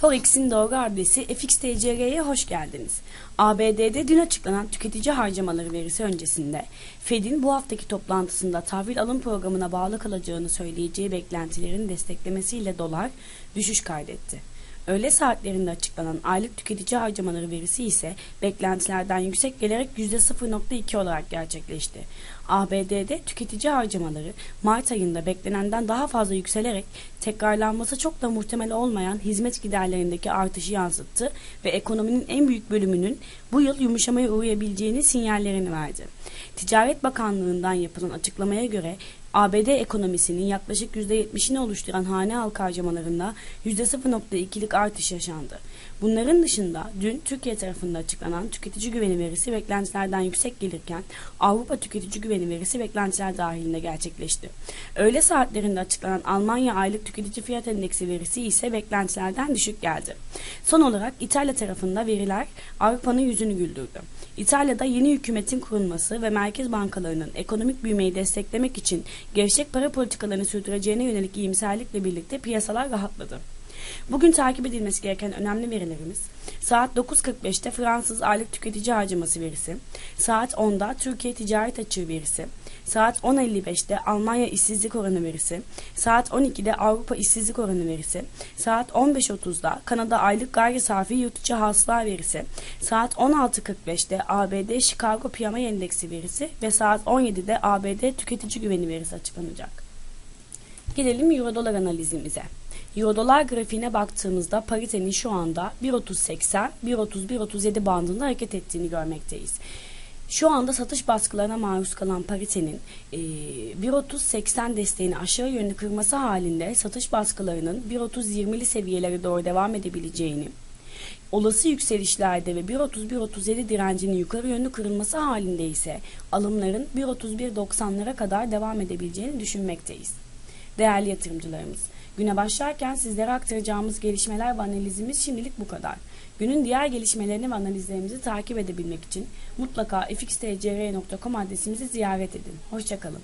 Forex'in doğru adresi FXTCR'ye hoş geldiniz. ABD'de dün açıklanan tüketici harcamaları verisi öncesinde Fed'in bu haftaki toplantısında tahvil alım programına bağlı kalacağını söyleyeceği beklentilerin desteklemesiyle dolar düşüş kaydetti. Öğle saatlerinde açıklanan aylık tüketici harcamaları verisi ise beklentilerden yüksek gelerek %0.2 olarak gerçekleşti. ABD'de tüketici harcamaları Mart ayında beklenenden daha fazla yükselerek tekrarlanması çok da muhtemel olmayan hizmet giderlerindeki artışı yansıttı ve ekonominin en büyük bölümünün bu yıl yumuşamaya uğrayabileceğini sinyallerini verdi. Ticaret Bakanlığı'ndan yapılan açıklamaya göre ABD ekonomisinin yaklaşık %70'ini oluşturan hane halkı harcamalarında %0.2'lik artış yaşandı. Bunların dışında dün Türkiye tarafında açıklanan tüketici güveni verisi beklentilerden yüksek gelirken Avrupa tüketici güveni verisi beklentiler dahilinde gerçekleşti. Öğle saatlerinde açıklanan Almanya aylık tüketici fiyat endeksi verisi ise beklentilerden düşük geldi. Son olarak İtalya tarafında veriler Avrupa'nın yüzünü güldürdü. İtalya'da yeni hükümetin kurulması ve merkez bankalarının ekonomik büyümeyi desteklemek için gevşek para politikalarını sürdüreceğine yönelik iyimserlikle birlikte piyasalar rahatladı. Bugün takip edilmesi gereken önemli verilerimiz saat 9.45'te Fransız aylık tüketici harcaması verisi, saat 10'da Türkiye ticaret açığı verisi, saat 10.55'te Almanya işsizlik oranı verisi, saat 12'de Avrupa işsizlik oranı verisi, saat 15.30'da Kanada aylık gayri safi yurt içi hasıla verisi, saat 16.45'te ABD Chicago Piyama Endeksi verisi ve saat 17'de ABD tüketici güveni verisi açıklanacak. Gelelim Euro dolar analizimize. Eurodolar grafiğine baktığımızda paritenin şu anda 1.30.80, 1.30-1.37 bandında hareket ettiğini görmekteyiz. Şu anda satış baskılarına maruz kalan paritenin e, 1.30-80 desteğini aşağı yönlü kırması halinde satış baskılarının 1.30-20'li seviyelere doğru devam edebileceğini, olası yükselişlerde ve 1.30-1.37 direncinin yukarı yönlü kırılması halinde ise alımların 1.31-90'lara kadar devam edebileceğini düşünmekteyiz. Değerli yatırımcılarımız, Güne başlarken sizlere aktaracağımız gelişmeler ve analizimiz şimdilik bu kadar. Günün diğer gelişmelerini ve analizlerimizi takip edebilmek için mutlaka fxtcr.com adresimizi ziyaret edin. Hoşçakalın.